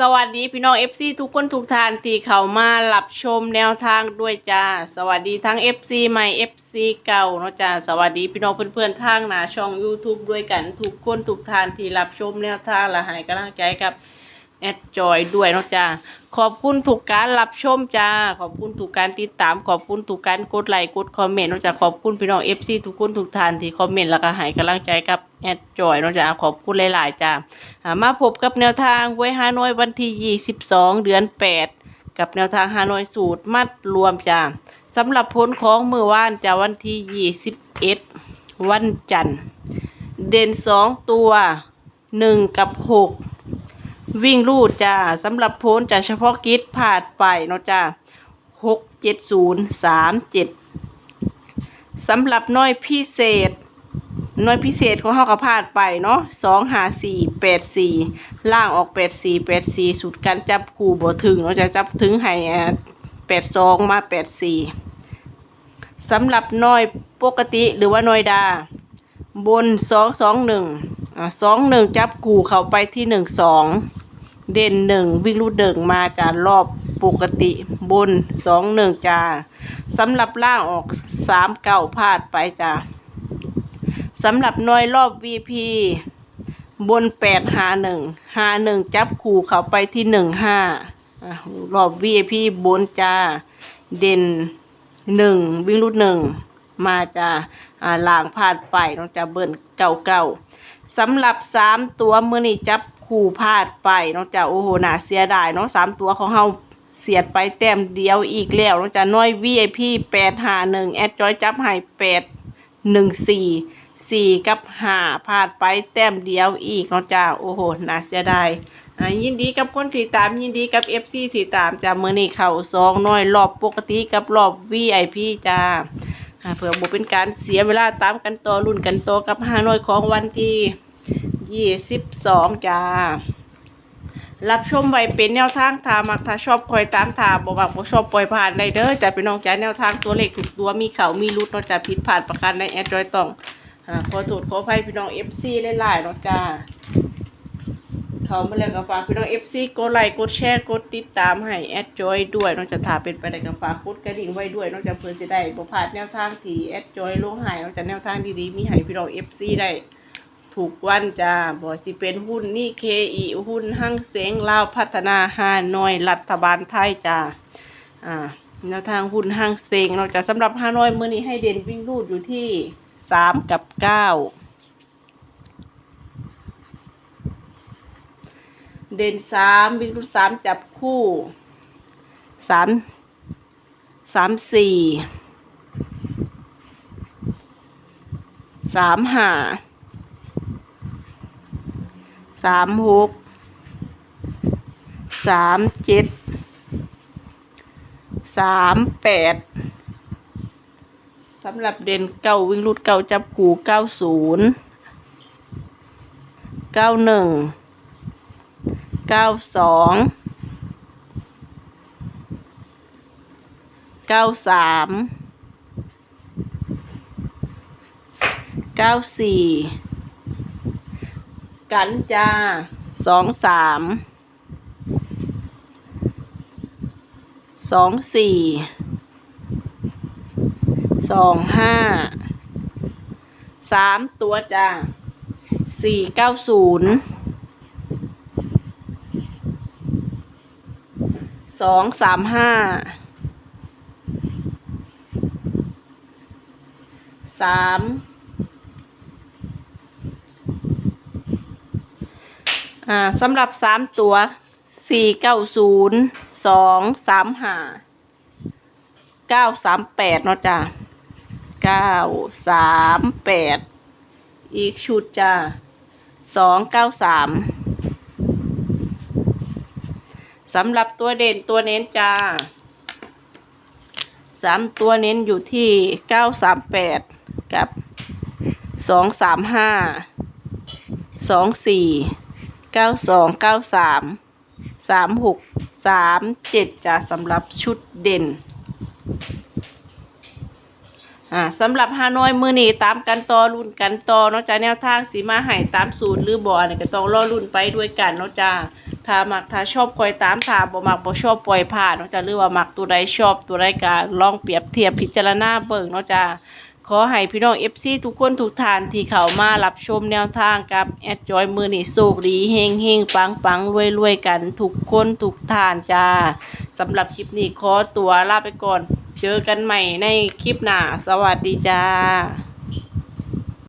สวัสดีพี่น้องเอฟซีทุกคนทุกทานที่เข้ามารับชมแนวทางด้วยจ้า สวัสดีทั้งเอฟซีใหม่เอฟซีเก่าเนาะจ้า สวัสดีพี่น้องเพื่อนๆทางหน้าช่อง YouTube ด้วยกันทุกคนทุกทานที่รับชมแนวทางและหายกำลังใจกับ แอดจอยด้วยเนาะจ้าขอบคุณทุกการรับชมจ้า ขอบคุณทุกการติดตาม ขอบคุณทุกการกดไลค์กดคอมเมนต์เนาะจ้าขอบคุณพี่น้อง FC ทุกคนทุกท่านที่คอมเมนต์แล้วก็ให้กำลังใจกับแอดจอยเนาะจ้าขอบคุณหลายๆจ้ามาพบกับแนวทางไว้ฮานอยวันที่ 22 เดือน 8 กับแนวทางฮานอยสูตรมัดรวมจ้าสำหรับผลของมือว่านจะวันที่ 21 วันจันทร์ เด่น 2 ตัว 1 กับ 6 วิ่งรูดจ้าสำหรับผลจะเฉพาะกิจผ่านไปเนาะจ้า6 7 0 3 7สามเจ็ดสำหรับน้อยพิเศษน่วยพิเศษของเฮาก็พลาดไปเนาะสองหาสี่แปดสี่ล่างออกแปดสี่แปดสี่สุดการจับคู่บ่ถึงเนาะจะจับถึงให้แปดสองมาแปดสี่สำหรับน่วยปกติหรือว่าน่วยดา บนสองสองหนึ่งอ่าสองหนึ่งจับคู่เข้าไปที่หนึ่งสอง เด่นหนึ่งวิ่งรูดเดิงมาจากรอบปกติบนสองหนึ่งจ้าสำหรับล่างออกสามเก้าพลาดไปจ้าสำหรับน่วยรอบ VP บนแปดหาหนึ่งหาหนึ่งจับคู่เขาไปที่หนึ่งห้ารอบ VIP บนจ้า เด่นหนึ่งวิ่งรุดหนึ่งมาจ้าอ่าล่างพลาดไปน้องจะเบิ่นเก่าเก่าสำหรับสามตัวมือนี่จับ คู่พลาดไปน้องจะโอ้โหน่าเสียดายเนาะสามตัวของเฮาเสียดไปแต้มเดียวอีกแล้วน้องจะน้อย VIP แปดหาหนึ่งแอดจอยจับให้แปดหนึ่งสี่สี่กับห้าพลาดไปแต้มเดียวอีกเนาะจ้าโอ้โหน่าเสียดายยินดีกับคนที่ตามยินดีกับเอฟซีที่ตามจ้ามือนี่เข่าซองน้อยรอบปกติกับรอบวีไอพีจ้าเพื่อบ่เป็นการเสียเวลาตามกันต่อรุ่นกันต่อกับห้าน้อยของวันที่ ยี่สิบสองจ้า รับชมไว้เป็นแนวทางถามักถ้าชอบคอยตามถ้าบ่มักบ่ชอบปล่อยผ่านได้เด้อจ้ะพี่น้องจ้าแนวทางตัวเลขถูกตัวมีเขามีรุดเนาะจ้ะผิดพลาดประการในแอดจอยต้องอขอโทษขออภัยพี่น้อง FC หลายๆเนาะจ้าเขามาแล้วก็ฝากพี่น้อง FC กดไลค์กดแชร์กดติดตามให้แอดจอยด้วยนาะจะถาเป็นไปได้ก็ฝากกดกระดิ่งไว้ด้วยนาะจะเพื่อสิได้บ่พลาดแนวทางที่แอดจอยลงห้เนาะจะแนวทางดีๆมีให้พี่น้อง FC ได้ ถูกวันจ้าบ่สิเป็นหุ้นนี่เคอีหุ้นห้างเสงลาวพัฒนาฮานอยรัฐบาลไทยจ้าอ่าแนวทางหุ้นห้างเสงเนาจะสำหรับฮานอยมื้อนี้ให้เด่นวิ่งรูดอยู่ที่สามกับเก้าเด่นสามวิ่งรูดสามจับคู่สามสามสี่สามห้า สามหกสามเจ็ดสามแปดสำหรับเด่นเก้าวิ่งรูดเก้าจับกูเก้าศูนย์เก้าหนึ่งเก้าสองเก้าสามเก้าสี่ กันจ้าสองสามสองสี่สองห้าสามตัวจ้าสี่เก้าศูนย์สองสามห้าสาม อ่าสำหรับสามตัวสี่เก้าศูนย์สองสามห้าเก้าสามแปดเนาะจ้ะเก้าสามแปดอีกชุดจ้ะสองเก้าสามสำหรับตัวเด่นตัวเน้นจ้าสามตัวเน้นอยู่ที่เก้าสามแปดกับสองสามห้าสองสี่ เก้าสองเก้าสามสามหกสามเจ็ดจ้ะสำหรับชุดเด่นอ่าสำหรับฮานอยมือนีตามกันต่อรุ่นกันต่อเนาะจ้ะแนวทางสีมาให้ตามสูตรหรือบ่อนี่ยก็ต้องรอรุ่นไปด้วยกันเนาะจ้าถ้ามักถ้าชอบคอยตามถ้าบ่มักบ่ชอบปล่อยผ่านเนาะจ้ะหรือว่ามักตัวใดชอบตัวใดก็ลองเปรียบเทียบพิจารณาเบิ่งเนาะจ้ะ ขอให้พี่น้องเอฟซีทุกคนทุกท่านที่เข้ามารับชมแนวทางกับแอดจอยมือนี่โชคดีเฮงเฮงปังปังรวยรวยกันทุกคนทุกท่านจ้าสำหรับคลิปนี้ขอตัวลาไปก่อน เจอกันใหม่ในคลิปหน้า สวัสดีจ้า